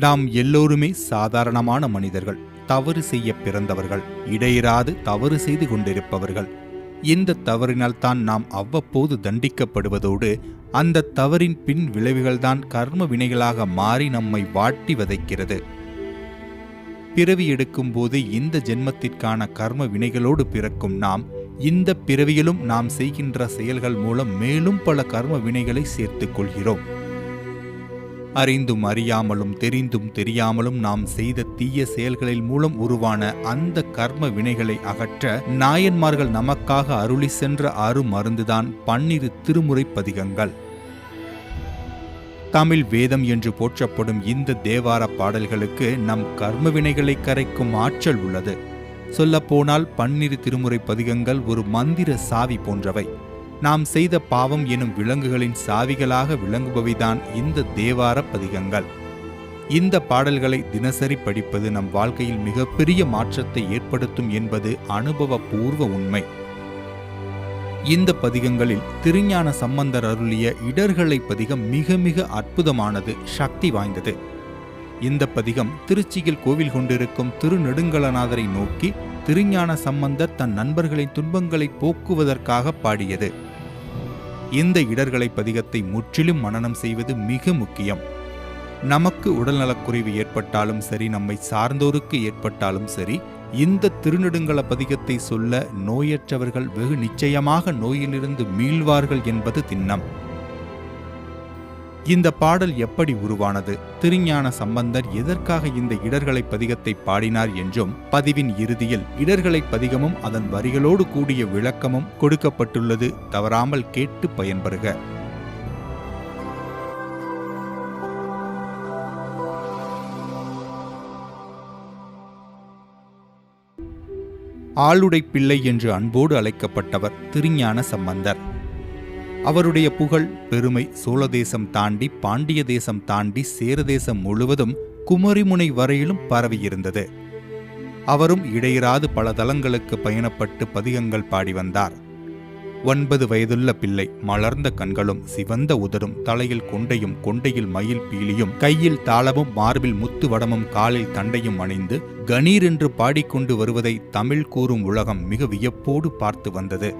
நாம் எல்லோருமே சாதாரணமான மனிதர்கள் தவறு செய்ய பிறந்தவர்கள் இடையிறாது தவறு செய்து கொண்டிருப்பவர்கள். இந்த தவறினால் தான் நாம் அவ்வப்போது தண்டிக்கப்படுவதோடு அந்த தவறின் பின் விளைவுகள்தான் கர்ம வினைகளாக மாறி நம்மை வாட்டி வதைக்கிறது. பிறவி எடுக்கும்போது இந்த ஜென்மத்திற்கான கர்ம வினைகளோடு பிறக்கும் நாம் இந்த பிறவியிலும் நாம் செய்கின்ற செயல்கள் மூலம் மேலும் பல கர்ம வினைகளை சேர்த்துக் கொள்கிறோம். அறிந்தும் அறியாமலும் தெரிந்தும் தெரியாமலும் நாம் செய்த தீய செயல்களின் மூலம் உருவான அந்த கர்ம வினைகளை அகற்ற நாயன்மார்கள் நமக்காக அருளி சென்ற அரு மருந்துதான் பன்னிரு திருமுறை பதிகங்கள் தமிழ் வேதம் என்று போற்றப்படும் இந்த தேவார பாடல்களுக்கு நம் கர்ம வினைகளை கரைக்கும் ஆற்றல் உள்ளது. சொல்லப்போனால் பன்னிரு திருமுறை பதிகங்கள் ஒரு மந்திர சாவி போன்றவை. நாம் செய்த பாவம் எனும் விலங்குகளின் சாவிகளாக விளங்குபவைதான் இந்த தேவார பதிகங்கள். இந்த பாடல்களை தினசரி படிப்பது நம் வாழ்க்கையில் மிகப்பெரிய மாற்றத்தை ஏற்படுத்தும் என்பது அனுபவபூர்வ உண்மை. இந்த பதிகங்களில் திருஞான சம்பந்தர் அருளிய இடர்களை பதிகம் மிக மிக அற்புதமானது சக்தி வாய்ந்தது. இந்த பதிகம் திருச்சியில் கோவில் கொண்டிருக்கும் திருநெடுங்கலநாதரை நோக்கி திருஞான சம்பந்தர் தன் நண்பர்களின் துன்பங்களை போக்குவதற்காக பாடியது. இந்த இடர்களை பதிகத்தை முற்றிலும் மனனம் செய்வது மிக முக்கியம். நமக்கு உடல்நலக்குறைவு ஏற்பட்டாலும் சரி நம்மை சார்ந்தோருக்கு ஏற்பட்டாலும் சரி இந்த திருநெடுங்கல பதிகத்தை சொல்ல நோயற்றவர்கள் வெகு நிச்சயமாக நோயிலிருந்து மீள்வார்கள் என்பது திண்ணம். இந்த பாடல் எப்படி உருவானது? திருஞான சம்பந்தர் எதற்காக இந்த இடர்களை பதிகத்தை பாடினார் என்றும் பதிவின் இறுதியில் இடர்களை பதிகமும் அதன் வரிகளோடு கூடிய விளக்கமும் கொடுக்கப்பட்டுள்ளது. தவறாமல் கேட்டு பயன்பெறுக. ஆளுடை பிள்ளை என்று அன்போடு அழைக்கப்பட்டவர் திருஞான சம்பந்தர். அவருடைய புகழ் பெருமை சோழதேசம் தாண்டி பாண்டிய தேசம் தாண்டி சேரதேசம் முழுவதும் குமரிமுனை வரையிலும் பரவியிருந்தது. அவரும் இடையிறாது பல தலங்களுக்கு பயணப்பட்டு பதிகங்கள் பாடி வந்தார். ஒன்பது வயதுள்ள பிள்ளை மலர்ந்த கண்களும் சிவந்த உதடும் தலையில் கொண்டையும் கொண்டையில் மயில் பீலியும் கையில் தாளமும் மார்பில் முத்து வடமும் காலில் தண்டையும் அணிந்து கணீர் என்று பாடிக்கொண்டு வருவதை தமிழ் கூறும் உலகம் மிக வியப்போடு பார்த்து வந்தது.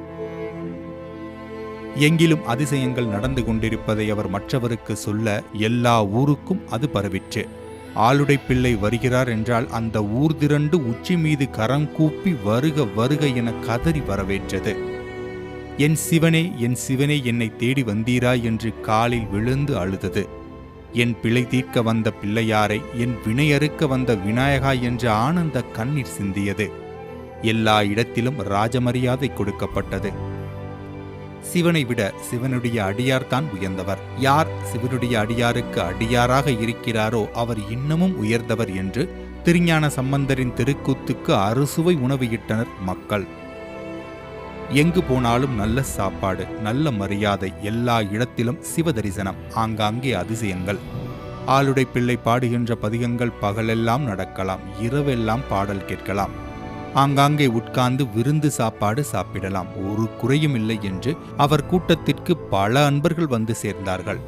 எங்கிலும் அதிசயங்கள் நடந்து கொண்டிருப்பதை அவர் மற்றவருக்கு சொல்ல எல்லா ஊருக்கும் அது பரவிற்று. ஆளுடை பிள்ளை வருகிறார் என்றால் அந்த ஊர் திரண்டு உச்சி மீது கரம் கூப்பி வருக வருக என கதறி வரவேற்றது. என் சிவனே என் சிவனே என்னை தேடி வந்தீரா என்று காலில் விழுந்து அழுதது. என் பிழை தீர்க்க வந்த பிள்ளையாரை என் வினையறுக்க வந்த விநாயகா என்ற ஆனந்த கண்ணீர் சிந்தியது. எல்லா இடத்திலும் ராஜமரியாதை கொடுக்கப்பட்டது. சிவனை விட சிவனுடைய அடியார்தான் உயர்ந்தவர். யார் சிவனுடைய அடியாருக்கு அடியாராக இருக்கிறாரோ அவர் இன்னமும் உயர்ந்தவர் என்று திருஞான சம்பந்தரின் திருக்கூத்துக்கு அறுசுவை உணவு இட்டனர் மக்கள். எங்கு போனாலும் நல்ல சாப்பாடு நல்ல மரியாதை எல்லா இடத்திலும் சிவ தரிசனம் ஆங்காங்கே அதிசயங்கள். ஆளுடை பிள்ளை பாடுகின்ற பதிகங்கள் பகலெல்லாம் நடக்கலாம் இரவெல்லாம் பாடல் கேட்கலாம். ஆங்காங்கே உட்கார்ந்து விருந்து சாப்பாடு சாப்பிடலாம். ஒரு குறையும் இல்லை என்று அவர் கூட்டத்திற்கு பல அன்பர்கள் வந்து சேர்ந்தார்கள்.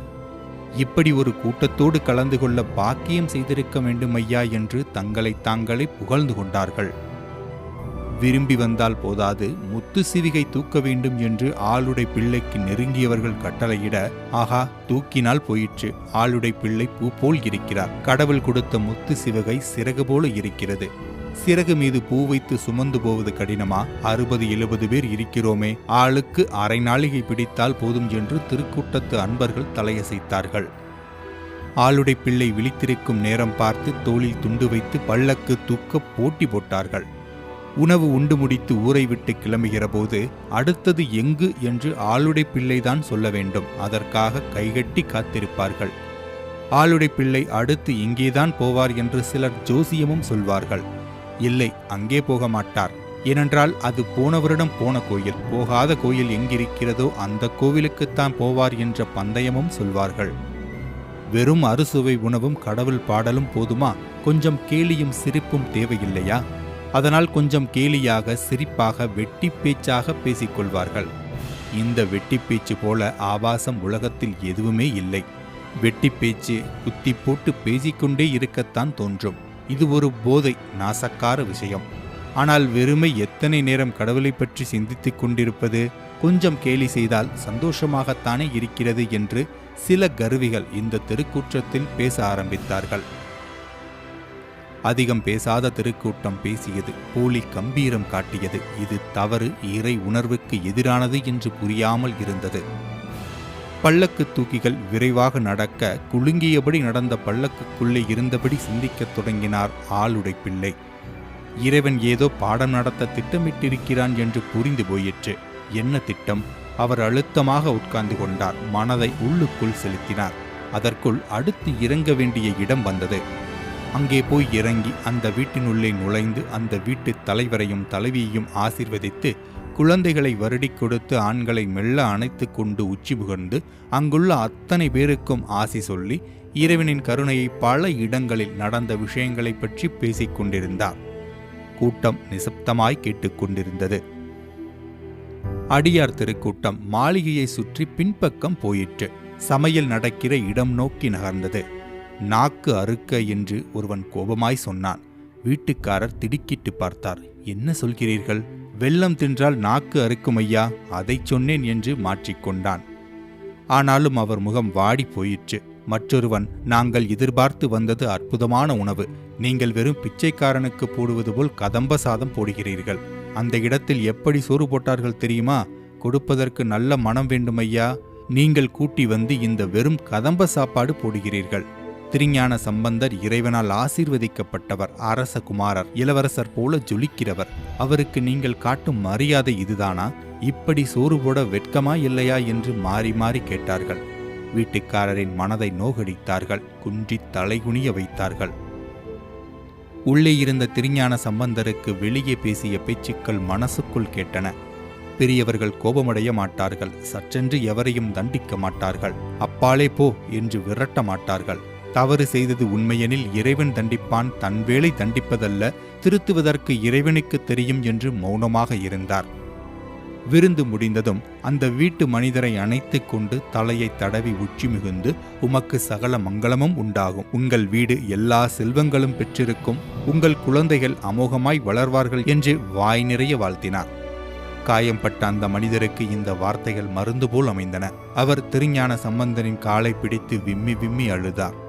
இப்படி ஒரு கூட்டத்தோடு கலந்து கொள்ள பாக்கியம் செய்திருக்க வேண்டும் ஐயா என்று தங்களை தாங்களே புகழ்ந்து கொண்டார்கள். விரும்பி வந்தால் போதாது முத்து சிவிகை தூக்க வேண்டும் என்று ஆளுடை பிள்ளைக்கு நெருங்கியவர்கள் கட்டளையிட ஆகா தூக்கினால் போயிற்று. ஆளுடை பிள்ளை பூ போல் இருக்கிறார். கடவுள் கொடுத்த முத்து சிவகை சிறகு போல இருக்கிறது. சிறகு மீது பூ வைத்து சுமந்து போவது கடினமா? அறுபது எழுபது பேர் இருக்கிறோமே. ஆளுக்கு அரை நாளிகை பிடித்தால் போதும் என்று திருக்கூட்டத்து அன்பர்கள் தலையசைத்தார்கள். ஆளுடை பிள்ளை விழித்திருக்கும் நேரம் பார்த்து தோளில் துண்டு வைத்து பல்லக்கு தூக்க போட்டி போட்டார்கள். உணவு உண்டு முடித்து ஊரை விட்டு கிளம்புகிற போது அடுத்தது எங்கு? என்று ஆளுடை பிள்ளைதான் சொல்ல வேண்டும். அதற்காக கைகட்டி காத்திருப்பார்கள். ஆளுடை பிள்ளை அடுத்து இங்கேதான் போவார் என்று சிலர் ஜோசியமும் சொல்வார்கள். இல்லை அங்கே போக மாட்டார் ஏனென்றால் அது போன வருடம் போன கோயில். போகாத கோயில் எங்கிருக்கிறதோ அந்த கோவிலுக்குத்தான் போவார் என்ற பந்தயமும் சொல்வார்கள். வெறும் அறுசுவை உணவும் கடவுள் பாடலும் போதுமா? கொஞ்சம் கேலியும் சிரிப்பும் தேவையில்லையா? அதனால் கொஞ்சம் கேலியாக சிரிப்பாக வெட்டி பேச்சாக பேசிக்கொள்வார்கள். இந்த வெட்டி பேச்சு போல ஆபாசம் உலகத்தில் எதுவுமே இல்லை. வெட்டி பேச்சு குத்தி போட்டு பேசிக்கொண்டே இருக்கத்தான் தோன்றும். இது ஒரு போதை நாசக்கார விஷயம். ஆனால் வெறுமை எத்தனை நேரம் கடவுளை பற்றி சிந்தித்துக் கொண்டிருப்பது? கொஞ்சம் கேலி செய்தால் சந்தோஷமாகத்தானே இருக்கிறது என்று சில கருவிகள் இந்த தெருக்கூற்றத்தில் பேச ஆரம்பித்தார்கள். அதிகம் பேசாத திருக்கூட்டம் பேசியது போலி கம்பீரம் காட்டியது. இது தவறு இறை உணர்வுக்கு எதிரானது என்று புரியாமல் இருந்தது. பல்லக்கு தூக்கிகள் விரைவாக நடக்க குலுங்கியபடி நடந்த பல்லக்குக்குள்ளே இருந்தபடி சிந்திக்கத் தொடங்கினார் ஆளுடை பிள்ளை. இறைவன் ஏதோ பாடம் நடத்த திட்டமிட்டிருக்கிறான் என்று புரிந்து போயிற்று. என்ன திட்டம்? அவர் அழுத்தமாக உட்கார்ந்து கொண்டார். மனதை உள்ளுக்குள் செலுத்தினார். அதற்குள் அடுத்து இறங்க வேண்டிய இடம் வந்தது. அங்கே போய் இறங்கி அந்த வீட்டினுள்ளே நுழைந்து அந்த வீட்டு தலைவரையும் தலைவியையும் ஆசிர்வதித்து குழந்தைகளை வருடிக் கொடுத்து ஆண்களை மெல்ல அணைத்து கொண்டு உச்சி புகழ்ந்து அங்குள்ள அத்தனை பேருக்கும் ஆசி சொல்லி இறைவனின் கருணையை பல இடங்களில் நடந்த விஷயங்களைப் பற்றி பேசிக் கொண்டிருந்தார். கூட்டம் நிசப்தமாய் கேட்டுக்கொண்டிருந்தது அடியார் திருக்கூட்டம் மாளிகையை சுற்றி பின்பக்கம் போயிற்று. சமையல் நடக்கிற இடம் நோக்கி நகர்ந்தது. நாக்கு அறுக்க என்று ஒருவன் கோபமாய் சொன்னான். வீட்டுக்காரர் திடுக்கிட்டு பார்த்தார். என்ன சொல்கிறீர்கள்? வெள்ளம் தின்றால் நாக்கு அறுக்கும் ஐயா அதைச் சொன்னேன் என்று மாற்றிக்கொண்டான். ஆனாலும் அவர் முகம் வாடி போயிற்று. மற்றொருவன் நாங்கள் எதிர்பார்த்து வந்தது அற்புதமான உணவு. நீங்கள் வெறும் பிச்சைக்காரனுக்கு போடுவது போல் கதம்ப சாதம் போடுகிறீர்கள். அந்த இடத்தில் எப்படி சோறு போட்டார்கள் தெரியுமா? கொடுப்பதற்கு நல்ல மனம் வேண்டுமையா நீங்கள் கூட்டி வந்து இந்த வெறும் கதம்ப சாப்பாடு போடுகிறீர்கள். திருஞான சம்பந்தர் இறைவனால் ஆசீர்வதிக்கப்பட்டவர் அரச குமாரர் இளவரசர் போல ஜொலிக்கிறவர். அவருக்கு நீங்கள் காட்டும் மரியாதை இதுதானா? இப்படி சோறு போட வெட்கமா இல்லையா? என்று மாறி மாறி கேட்டார்கள். வீட்டுக்காரரின் மனதை நோகடித்தார்கள் குன்றி தலைகுனிய வைத்தார்கள். உள்ளே இருந்த திருஞான சம்பந்தருக்கு வெளியே பேசிய பேச்சுக்கள் மனசுக்குள் கேட்டன. பெரியவர்கள் கோபமடைய மாட்டார்கள் சற்றென்று எவரையும் தண்டிக்க மாட்டார்கள். அப்பாலே போ என்று விரட்ட மாட்டார்கள். தவறு செய்தது உண்மையெனில் இறைவன் தண்டிப்பான் தன் வேலை தண்டிப்பதல்ல திருத்துவதற்கு இறைவனுக்கு தெரியும் என்று மௌனமாக இருந்தார். விருந்து முடிந்ததும் அந்த வீட்டு மனிதரை அணைத்து கொண்டு தலையை தடவி உச்சி மிகுந்து உமக்கு சகல மங்களமும் உண்டாகும். உங்கள் வீடு எல்லா செல்வங்களும் பெற்றிருக்கும். உங்கள் குழந்தைகள் அமோகமாய் வளர்வார்கள் என்று வாய் நிறைய வாழ்த்தினார். காயம்பட்ட அந்த மனிதருக்கு இந்த வார்த்தைகள் மருந்து போல் அமைந்தன. அவர் திருஞான சம்பந்தனின் காலை பிடித்து விம்மி விம்மி அழுதார்.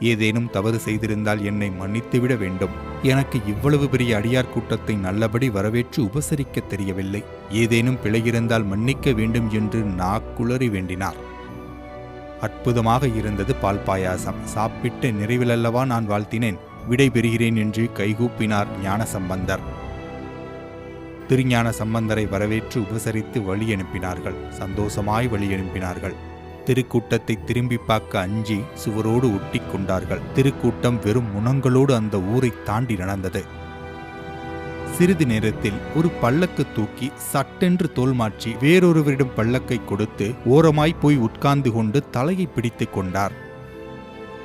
ஏதேனும் தவறு செய்திருந்தால் என்னை மன்னித்துவிட வேண்டும். எனக்கு இவ்வளவு பெரிய அடியார் கூட்டத்தை நல்லபடி வரவேற்று உபசரிக்க தெரியவில்லை. ஏதேனும் பிழையிருந்தால் மன்னிக்க வேண்டும் என்று நாக்குளறி வேண்டினார். அற்புதமாக இருந்தது பால் பாயாசம். சாப்பிட்டு நிறைவிலல்லவா நான் வாழ்த்தினேன். விடை பெறுகிறேன் என்று கைகூப்பினார் ஞான சம்பந்தர் திருஞான சம்பந்தரை வரவேற்று உபசரித்து வழி அனுப்பினார்கள். சந்தோஷமாய் வழி அனுப்பினார்கள். திருக்கூட்டத்தை திரும்பி பார்க்க அஞ்சி சுவரோடு ஒட்டி கொண்டார்கள் திருக்கூட்டம் வெறும் முனங்களோடு அந்த ஊரை தாண்டி நடந்தது. சிறிது நேரத்தில் ஒரு பல்லக்கு தூக்கி சட்டென்று தோல்மாற்றி வேறொருவரிடம் பல்லக்கை கொடுத்து ஓரமாய் போய் உட்கார்ந்து கொண்டு தலையை பிடித்துக் கொண்டார்.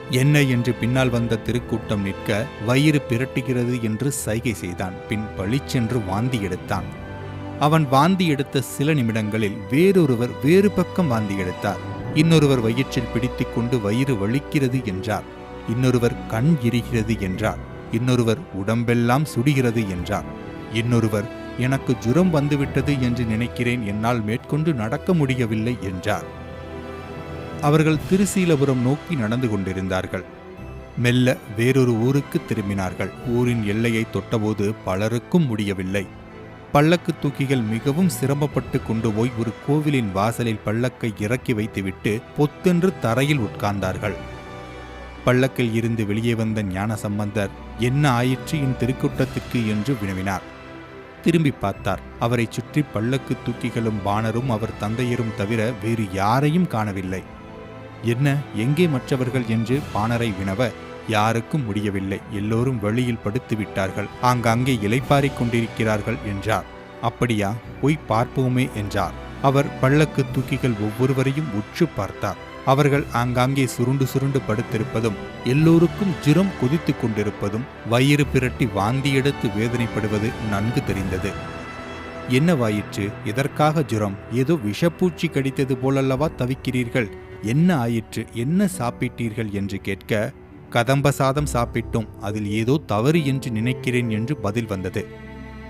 என்ன? என்று பின்னால் வந்த திருக்கூட்டம் நிற்க வயிறு பிரட்டுகிறது என்று சைகை செய்தான். பின் பளிச்சென்று வாந்தி எடுத்தான். அவன் வாந்தி எடுத்த சில நிமிடங்களில் வேறொருவர் வேறு பக்கம் வாந்தி எடுத்தார். இன்னொருவர் வயிற்றில் பிடித்து கொண்டு வயிறு வலிக்கிறது என்றார். இன்னொருவர் கண் எரிகிறது என்றார். இன்னொருவர் உடம்பெல்லாம் சுடுகிறது என்றார். இன்னொருவர் எனக்கு ஜுரம் வந்துவிட்டது என்று நினைக்கிறேன் என்னால் மேற்கொண்டு நடக்க முடியவில்லை என்றார். அவர்கள் திருசீலபுரம் நோக்கி நடந்து கொண்டிருந்தார்கள். மெல்ல வேறொரு ஊருக்கு திரும்பினார்கள். ஊரின் எல்லையை தொட்டபோது பலருக்கும் முடியவில்லை. பல்லக்கு தூக்கிகள் மிகவும் சிரமப்பட்டு கொண்டு போய் ஒரு கோவிலின் வாசலில் பல்லக்கை இறக்கி வைத்துவிட்டு பொத்தென்று தரையில் உட்கார்ந்தார்கள். பல்லக்கில் இருந்து வெளியே வந்த ஞான சம்பந்தர் என்ன ஆயிற்று என் திருக்கூட்டத்துக்கு? என்று வினவினார். திரும்பி பார்த்தார். அவரை சுற்றி பல்லக்கு தூக்கிகளும் பாணரும் அவர் தந்தையரும் தவிர வேறு யாரையும் காணவில்லை. என்ன எங்கே மற்றவர்கள்? என்று பாணரை வினவ யாருக்கும் முடியவில்லை. எல்லோரும் வெளியில் படுத்து விட்டார்கள். ஆங்காங்கே இலைப்பாரிக் கொண்டிருக்கிறார்கள் என்றார். அப்படியா? போய் பார்ப்போமே என்றார். அவர் பள்ளக்கு தூக்கிகள் ஒவ்வொருவரையும் உற்று பார்த்தார். அவர்கள் ஆங்காங்கே சுருண்டு சுருண்டு படுத்திருப்பதும் எல்லோருக்கும் ஜுரம் கொதித்து கொண்டிருப்பதும் வயிறு பிரட்டி வாந்தி எடுத்து வேதனைப்படுவது நன்கு தெரிந்தது. என்னவாயிற்று எதற்காக ஜுரம்? ஏதோ விஷப்பூச்சி கடித்தது போலல்லவா தவிக்கிறீர்கள்? என்ன ஆயிற்று? என்ன சாப்பிட்டீர்கள்? என்று கேட்க கதம்ப சாதம் சாப்பிட்டோம். அதில் ஏதோ தவறு என்று நினைக்கிறேன் என்று பதில் வந்தது.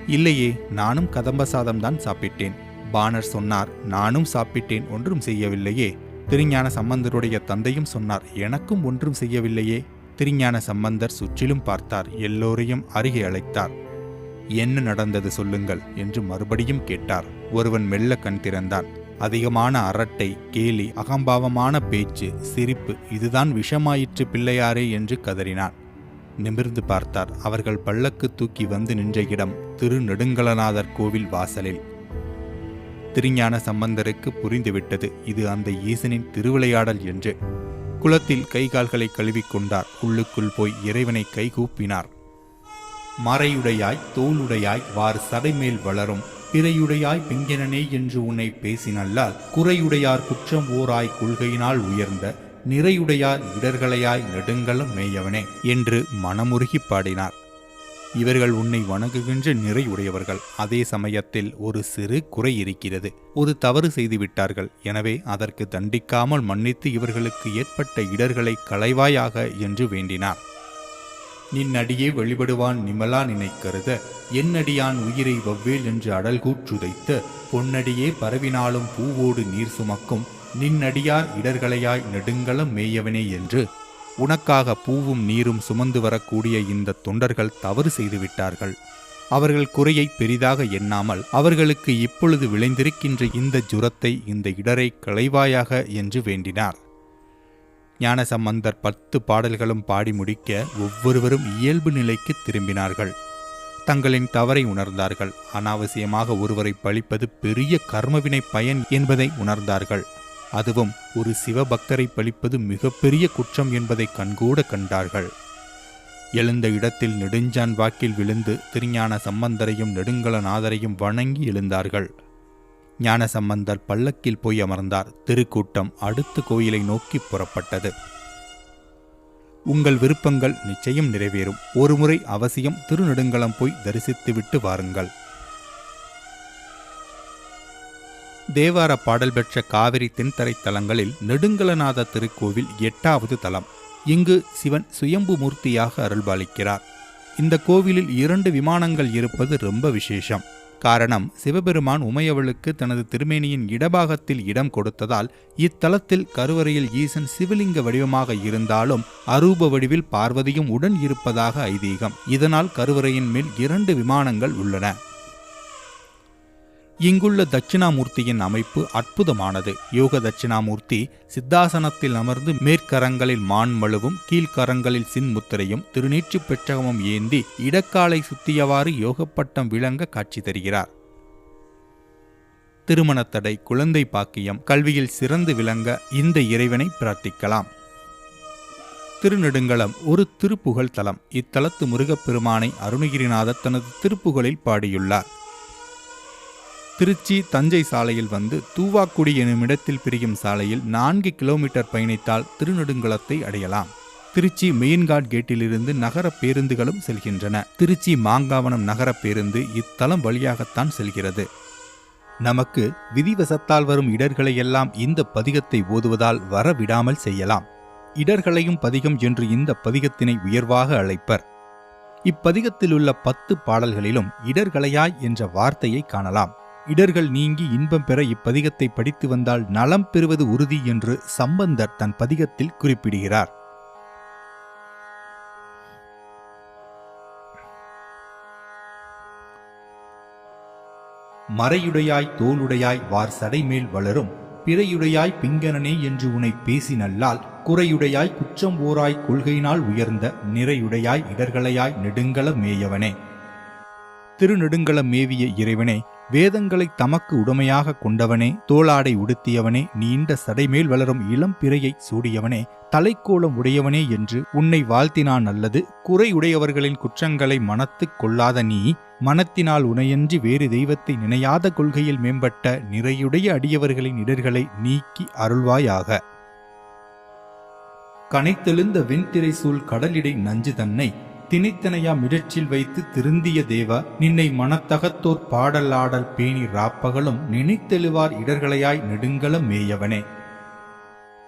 இல்லையே நானும் கதம்ப சாதம் தான் சாப்பிட்டேன். பாணர் சொன்னார் நானும் சாப்பிட்டேன் ஒன்றும் செய்யவில்லையே. திருஞான சம்பந்தருடைய தந்தையும் சொன்னார் எனக்கும் ஒன்றும் செய்யவில்லையே. திருஞான சம்பந்தர் சுற்றிலும் பார்த்தார் எல்லோரையும் அருகே அழைத்தார். என்ன நடந்தது சொல்லுங்கள் என்று மறுபடியும் கேட்டார். ஒருவன் மெல்ல கண் திறந்தான். அதிகமான அரட்டை கேலி அகம்பாவமான பேச்சு சிரிப்பு இதுதான் விஷமாயிற்று பிள்ளையாரே என்று கதறினான். நிமிர்ந்து பார்த்தார். அவர்கள் பல்லக்கு தூக்கி வந்து நின்ற இடம் திரு நெடுங்கலநாதர் கோவில் வாசலில். திருஞான சம்பந்தருக்கு புரிந்துவிட்டது. இது அந்த ஈசனின் திருவிளையாடல் என்று. குளத்தில் கைகால்களை கழுவிக்கொண்டார் உள்ளுக்குள் போய் இறைவனை கைகூப்பினார் மறையுடையாய் தோளுடையாய் வார் சடைமேல் வளரும். பிறையுடையாய் பிங்கனனே என்று உன்னை பேசினல்லால் குறையுடையார் குற்றம் ஓராய் கொள்கையினால் உயர்ந்த நிறையுடையார் இடர்களையாய் நெடுங்கலம் மேயவனே என்று மனமுருகி பாடினார். இவர்கள் உன்னை வணங்குகின்ற நிறையுடையவர்கள். அதே சமயத்தில் ஒரு சிறு குறை இருக்கிறது. ஒரு தவறு செய்துவிட்டார்கள். எனவே அதற்கு தண்டிக்காமல் மன்னித்து இவர்களுக்கு ஏற்பட்ட இடர்களை களைவாயாக என்று வேண்டினார். நின்னடியே வெளிப்படுவான் நிமலா நினைக்கருத என்னடியான் உயிரை வவ்வேல் என்று அடல் கூற்றுதைத்த பொன்னடியே பரவினாலும் பூவோடு நீர் சுமக்கும் நின்னடியார் இடர்களையாய் நெடுங்கலம் மேயவனே என்று உனக்காக பூவும் நீரும் சுமந்து வரக்கூடிய இந்த தொண்டர்கள் தவறு செய்துவிட்டார்கள் அவர்கள் குறையை பெரிதாக எண்ணாமல் அவர்களுக்கு இப்பொழுது விளைந்திருக்கின்ற இந்த ஜுரத்தை இந்த இடரை களைவாயாக என்று வேண்டினார். ஞானசம்பந்தர் பத்து பாடல்களும் பாடி முடிக்க ஒவ்வொருவரும் இயல்பு நிலைக்கு திரும்பினார்கள். தங்களின் தவறை உணர்ந்தார்கள். அனாவசியமாக ஒருவரை பழிப்பது பெரிய கர்மவினை பயன் என்பதை உணர்ந்தார்கள். அதுவும் ஒரு சிவபக்தரை பழிப்பது மிகப்பெரிய குற்றம் என்பதை கண்கூட கண்டார்கள். எழுந்த இடத்தில் நெடுஞ்சான் வாக்கில் விழுந்து திருஞான சம்பந்தரையும் நெடுங்கலநாதரையும் வணங்கி எழுந்தார்கள். ஞானசம்பந்தர் பல்லக்கில் போய் அமர்ந்தார். திருக்கூட்டம் அடுத்த கோயிலை நோக்கி புறப்பட்டது. உங்கள் விருப்பங்கள் நிச்சயம் நிறைவேறும். ஒருமுறை அவசியம் திருநெடுங்கலம் போய் தரிசித்துவிட்டு வாருங்கள். தேவார பாடல் பெற்ற காவிரி தென்தரை தலங்களில் நெடுங்கலநாத திருக்கோவில் எட்டாவது தலம். இங்கு சிவன் சுயம்பு மூர்த்தியாக அருள்பாலிக்கிறார். இந்த கோவிலில் இரண்டு விமானங்கள் இருப்பது ரொம்ப விசேஷம். காரணம் சிவபெருமான் உமையவளுக்கு தனது திருமேனியின் இடபாகத்தில் இடம் கொடுத்ததால் இத்தலத்தில் கருவறையில் ஈசன் சிவலிங்க வடிவமாக இருந்தாலும் அரூப வடிவில் பார்வதியும் உடன் இருப்பதாக ஐதீகம். இதனால் கருவறையின் மேல் இரண்டு விமானங்கள் உள்ளன. இங்குள்ள தட்சிணாமூர்த்தியின் அமைப்பு அற்புதமானது. யோக தட்சிணாமூர்த்தி சித்தாசனத்தில் அமர்ந்து மேற்கரங்களில் மான் மழுவும் கீழ்கரங்களில் சின்முத்திரையும் திருநீற்று பெற்றகமும் ஏந்தி இடக்காலை சுத்தியவாறு யோகப்பட்டம் விளங்க காட்சி தருகிறார். திருமணத்தடை குழந்தை பாக்கியம் கல்வியில் சிறந்து விளங்க இந்த இறைவனை பிரார்த்திக்கலாம். திருநெடுங்களம் ஒரு திருப்புகழ் தலம் இத்தலத்து முருகப்பெருமானை அருணகிரிநாதர் தனது திருப்புகழில் பாடியுள்ளார். திருச்சி தஞ்சை சாலையில் வந்து தூவாக்குடி எனும் இடத்தில் பிரியும் சாலையில் நான்கு கிலோமீட்டர் பயணித்தால் திருநெடுங்குளத்தை அடையலாம். திருச்சி மெயின்காட் கேட்டிலிருந்து நகர பேருந்துகளும் செல்கின்றன. திருச்சி மாங்காவனம் நகர பேருந்து இத்தலம் வழியாகத்தான் செல்கிறது. நமக்கு விதிவசத்தால் வரும் இடர்களை எல்லாம் இந்த பதிகத்தை ஓதுவதால் வரவிடாமல் செய்யலாம். இடர்களையும் பதிகம் என்று இந்த பதிகத்தினை உயர்வாக அழைப்பர். இப்பதிகத்திலுள்ள பத்து பாடல்களிலும் இடர்களையாய் என்ற வார்த்தையை காணலாம். இடர்கள் நீங்கி இன்பம் பெற இப்பதிகத்தை படித்து வந்தால் நலம் பெறுவது உறுதி என்று சம்பந்தர் தன் பதிகத்தில் குறிப்பிடுகிறார். மறையுடையாய் தோளுடையாய் வார் சடைமேல் வளரும் பிறையுடையாய் பிங்கனனே என்று உனை பேசினல்லால் குறையுடையாய் குற்றம் ஓராய் கொள்கையினால் உயர்ந்த நிறையுடையாய் இடர்களையாய் நெடுங்கல மேயவனே. திருநெடுங்களம் மேவிய இறைவனே வேதங்களை தமக்கு உடமையாக கொண்டவனே தோளாடை உடுத்தியவனே நீண்ட சடைமேல் வளரும் இளம் பிறையை சூடியவனே தலைக்கோலம் உடையவனே என்று உன்னை வாழ்த்தினான் அல்லது குறையுடையவர்களின் குற்றங்களை மனத்துக் கொள்ளாத நீ மனத்தினால் உனையன்றி வேறு தெய்வத்தை நினையாத கொள்கையில் மேம்பட்ட நிறையுடைய அடியவர்களின் இடர்களை நீக்கி அருள்வாயாக. கனைத்தெழுந்த வெண்திரை சூழ் கடலிடை நஞ்சு தன்னை திணித்தனையா மிடற்றில் வைத்து திருந்திய தேவா நின்னை மனத்தகத்தோர் பாடல் ஆடல் பேணி ராப்பகலும் நினைத்தெழுவார் இடர்களையாய் நெடுங்கலம் மேயவனே.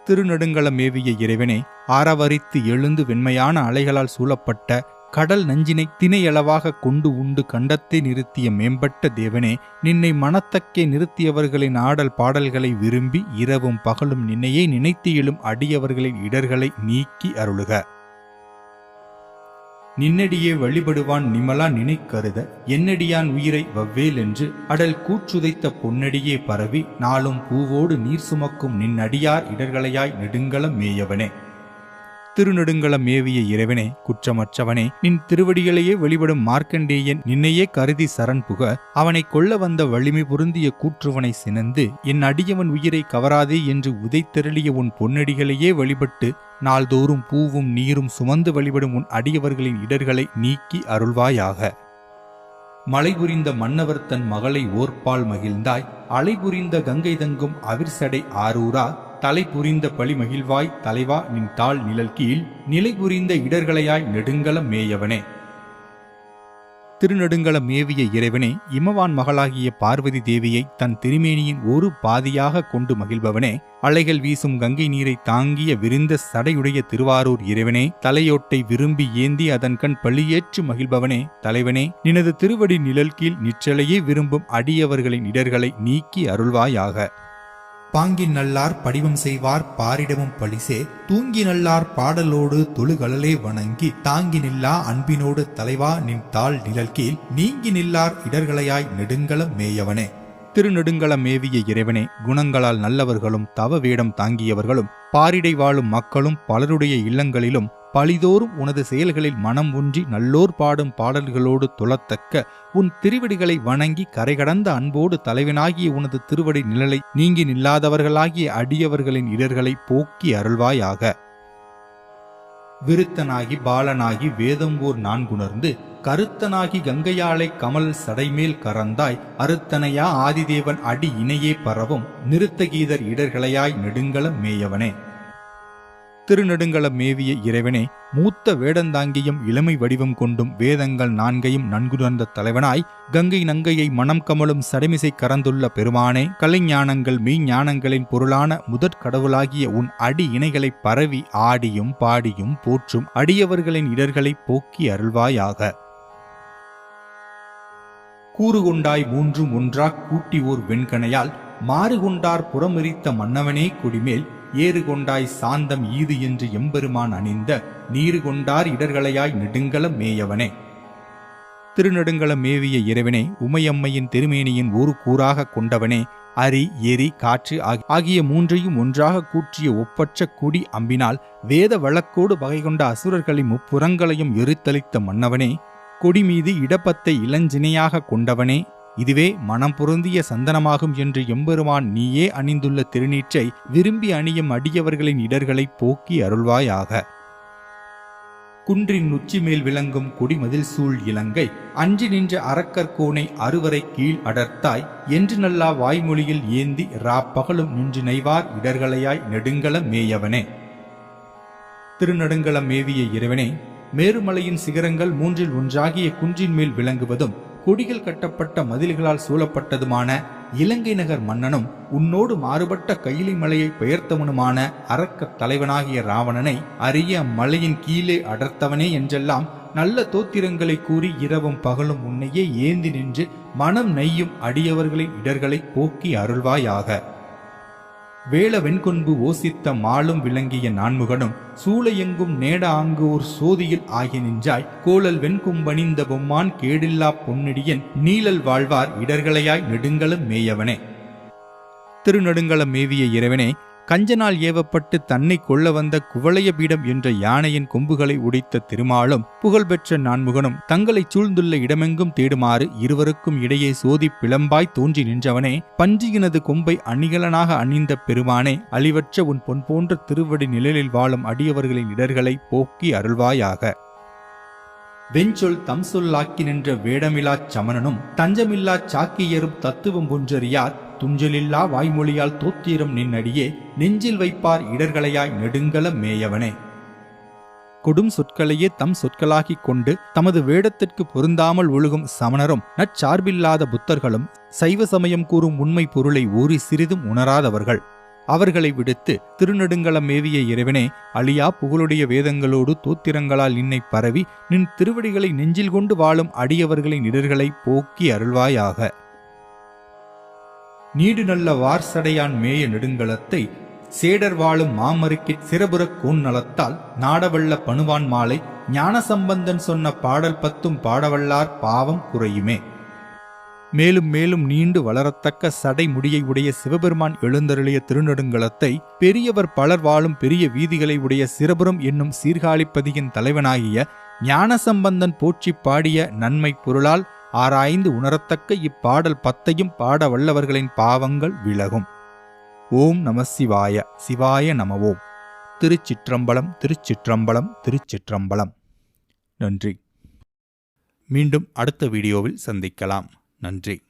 திருநெடுங்கள மேவிய இறைவனே ஆரவரித்து எழுந்து வெண்மையான அலைகளால் சூழப்பட்ட கடல் நஞ்சினை திணையளவாக கொண்டு உண்டு கண்டத்தை நிறுத்திய மேம்பட்ட தேவனே நின்னை மனத்தக்கே நிறுத்தியவர்களின் ஆடல் பாடல்களை விரும்பி இரவும் பகலும் நின்னையே நினைத்து எழும் அடியவர்களின் இடர்களை நீக்கி அருளுக. நின்னடியே வழிபடுவான் நிமலா நினைக்கருத என்னடியான் உயிரை வவ்வேல் என்று அடல் கூற்றுதைத்த பொன்னடியே பரவி நாளும் பூவோடு நீர் சுமக்கும் நின்னடியார் இடர்களையாய் நெடுங்கலம் மேயவனே. திருநெடுங்கலம் ஏவிய இறைவனே குற்றமற்றவனே நின் திருவடிகளையே வெளிப்படும் மார்க்கண்டேயன் நின்னையே கருதி சரண் புக அவனை கொல்ல வந்த வலிமை பொருந்திய கூற்றுவனை சினந்து என் அடியவன் உயிரை கவராதே என்று உதைத்தெருளிய உன் பொன்னடிகளையே வழிபட்டு நாள்தோறும் பூவும் நீரும் சுமந்து வழிபடும் உன் அடியவர்களின் இடர்களை நீக்கி அருள்வாயாக. மலை புரிந்த மன்னவர் தன் மகளை ஓர்பால் மகிழ்ந்தாய் அலை புரிந்த கங்கை தங்கும் அவிர்சடை ஆரூரா தலை புரிந்த பழி மகிழ்வாய் தலைவா நின் தாழ் நிழல் கீழ் நிலை புரிந்த இடர்களையாய் நெடுங்கலம் மேயவனே. திருநெடுங்கல மேவிய இறைவனே இமவான் மகளாகிய பார்வதி தேவியை தன் திருமேனியின் ஒரு பாதியாக கொண்டு மகிழ்பவனே. அலைகள் வீசும் கங்கை நீரை தாங்கிய விரிந்த சடையுடைய திருவாரூர் இறைவனே தலையோட்டை விரும்பி ஏந்தி அதன் கண் பழியேற்று மகிழ்பவனே. தலைவனே நினது திருவடி நிழல் கீழ் நிற்றலையே விரும்பும் அடியவர்களின் இடர்களை நீக்கி அருள்வாயாக. பாங்கி நல்லார் படிவம் செய்வார் பாரிடமும் பழிசே. தூங்கி நல்லார் பாடலோடு தொழுகழலே வணங்கி. தாங்கி நில்லா அன்பினோடு தலைவா நின் தாள் நிழல் கீழ் நீங்கி நில்லார் இடர்களையாய் நெடுங்கல மேயவனே. திருநெடுங்கலம் மேவிய இறைவனே குணங்களால் நல்லவர்களும் தவ வேடம் தாங்கியவர்களும் பாரிடை வாழும் மக்களும் பலருடைய இல்லங்களிலும் பழிதோறும் உனது செயல்களில் மனம் ஒன்றி நல்லோர் பாடும் பாடல்களோடு துளத்தக்க உன் திருவடிகளை வணங்கி கரைகடந்த அன்போடு தலைவனாகிய உனது திருவடி நிழலை நீங்கி நில்லாதவர்களாகிய அடியவர்களின் இடர்களை போக்கி அருள்வாயாக. விருத்தனாகி பாலனாகி வேதம்போர் நான்குணர்ந்து கருத்தனாகி கங்கையாளை கமல் சடைமேல் கறந்தாய் அருத்தனையா ஆதிதேவன் அடி இணையே பரவும் நிறுத்தகீதர் இடர்களையாய் நெடுங்கலம் மேயவனே. திருநெடுங்கலம் மேவிய இறைவனே மூத்த வேடந்தாங்கியும் இளமை வடிவம் கொண்டும் வேதங்கள் நான்கையும் நன்குணர்ந்த தலைவனாய் கங்கை நங்கையை மனம் கமலும் சடைமிசை கறந்துள்ள பெருமானே கலைஞானங்கள் மெய்ஞானங்களின் பொருளான முதற் கடவுளாகிய உன் அடி இணைகளை பரவி ஆடியும் பாடியும் போற்றும் அடியவர்களின் இடர்களை போக்கி அருள்வாயாக. கூறுகொண்டாய் மூன்றும் ஒன்றாக் கூட்டி ஓர் வெண்கணையால் மாறுகொண்டார் புறமெரித்த மன்னவனே குடிமேல் ஏறு கொண்டாய் சாந்தம் ஈது என்று எம்பெருமான் அணிந்த நீரு கொண்டார் இடர்களையாய் நெடுங்கல மேயவனே. திருநெடுங்கல மேவிய இறைவனே உமையம்மையின் திருமேனியின் ஒரு கூறாக கொண்டவனே அரி எரி காற்று ஆகிய மூன்றையும் ஒன்றாக கூற்றிய ஒப்பற்ற குடி அம்பினால் வேத வழக்கோடு வகை கொண்ட அசுரர்களின் முப்புறங்களையும் எரித்தளித்த மன்னவனே கொடி மீது இடப்பத்தை இளஞ்சினையாக கொண்டவனே இதுவே மனம் பொருந்திய சந்தனமாகும் என்று எம்பெருமான் நீயே அணிந்துள்ள திருநீற்றை விரும்பி அணியும் அடியவர்களின் இடர்களை போக்கி அருள்வாயாக. குன்றின் உச்சி மேல் விளங்கும் குடிமதில் சூழ் இலங்கை அஞ்சி நின்ற அறக்கற்கோனை அறுவரை கீழ் அடர்த்தாய் என்று நல்லா வாய்மொழியில் ஏந்தி ரா பகலும் நின்று நெய்வார் இடர்களையாய் நெடுங்கள மேயவனே. திருநடுங்கள மேவிய இறைவனே மேருமலையின் சிகரங்கள் மூன்றில் ஒன்றாகிய குன்றின் மேல் விளங்குவதும் கொடிகள் கட்டப்பட்ட மதில்களால் சூழப்பட்டதுமான இலங்கை நகர் மன்னனும் உன்னோடு மாறுபட்ட கையிலி மலையை பெயர்த்தவனுமான அரக்கத் தலைவனாகிய ராவணனை அரிய மலையின் கீழே அடர்த்தவனே என்றெல்லாம் நல்ல தோத்திரங்களை கூறி இரவும் பகலும் உன்னையே ஏந்தி நின்று மனம் நெய்யும் அடியவர்களின் இடர்களை போக்கி அருள்வாயாக. வேள வெண்கொன்பு ஓசித்த மாலும் விளங்கிய நான்முகனும் சூளையெங்கும் நேட ஆங்கூர் சோதியில் ஆகி நின்றாய் கோலல் வெண்கும்பணிந்த பொம்மான் கேடில்லா பொன்னிடியன் நீழல் வாழ்வார் இடர்களையாய் நெடுங்கலம் மேயவனே. திருநெடுங்கலம் மேவிய இறைவனே கஞ்சனால் ஏவப்பட்டு தன்னை கொள்ள வந்த குவளைய பீடம் என்ற யானையின் கொம்புகளை உடைத்த திருமாலும் புகழ்பெற்ற நான்முகனும் தங்களை சூழ்ந்துள்ள இடமெங்கும் தேடுமாறு இருவருக்கும் இடையே சோதி பிளம்பாய் தோன்றி நின்றவனே பன்றியினது கொம்பை அணிகலனாக அணிந்த பெருமானே அழிவற்ற உன் பொன் போன்ற திருவடி நிழலில் வாழும் அடியவர்களின் இடர்களை போக்கி அருள்வாயாக. வெஞ்சொல் தம் சொல்லாக்கி நின்ற வேடமிலாச் சமணனும் தஞ்சமில்லாச் சாக்கியரும் தத்துவம் ஒன்றறியார் துஞ்சலில்லா வாய்மொழியால் தோத்திரம் நின்னடியே நெஞ்சில் வைப்பார் இடர்களையாய் நெடுங்கல மேயவனே. கொடும் சொற்களையே தம் சொற்களாகிக் கொண்டு தமது வேடத்திற்கு பொருந்தாமல் ஒழுகும் சமணரும் நற்சார்பில்லாத புத்தர்களும் சைவ சமயம் கூறும் உண்மை பொருளை ஊறி சிறிதும் உணராதவர்கள். அவர்களை விடுத்து திருநெடுங்களம் மேவிய இறைவனே அழியா புகழுடைய வேதங்களோடு தோத்திரங்களால் நின்னை பரவி நின் திருவடிகளை நெஞ்சில் கொண்டு வாழும் அடியவர்களின் இடர்களை போக்கி அருள்வாயாக. நீடு நல்ல வார்சடையான் மேய நெடுங்கலத்தை சேடர் வாழும் மாமருக்கிற் சிறபுறக் கூன் நலத்தால் நாடவல்ல பணுவான் மாலை ஞானசம்பந்தன் சொன்ன பாடல் பத்தும் பாடவல்லார் பாவம் குறையுமே. மேலும் மேலும் நீண்டு வளரத்தக்க சடை முடியை உடைய சிவபெருமான் எழுந்தருளிய திருநெடுங்கலத்தை பெரியவர் பலர் வாழும் பெரிய வீதிகளை உடைய சிறபுரம் என்னும் சீர்காழிப்பதியின் தலைவனாகிய ஞானசம்பந்தன் போற்றி பாடிய நன்மை பொருளால் ஆராய்ந்து உணரத்தக்க இப்பாடல் பத்தையும் பாட வல்லவர்களின் பாவங்கள் விலகும். ஓம் நம சிவாய சிவாய நமவோம் திருச்சிற்றம்பலம் திருச்சிற்றம்பலம் திருச்சிற்றம்பலம். நன்றி. மீண்டும் அடுத்த வீடியோவில் சந்திக்கலாம். நன்றி.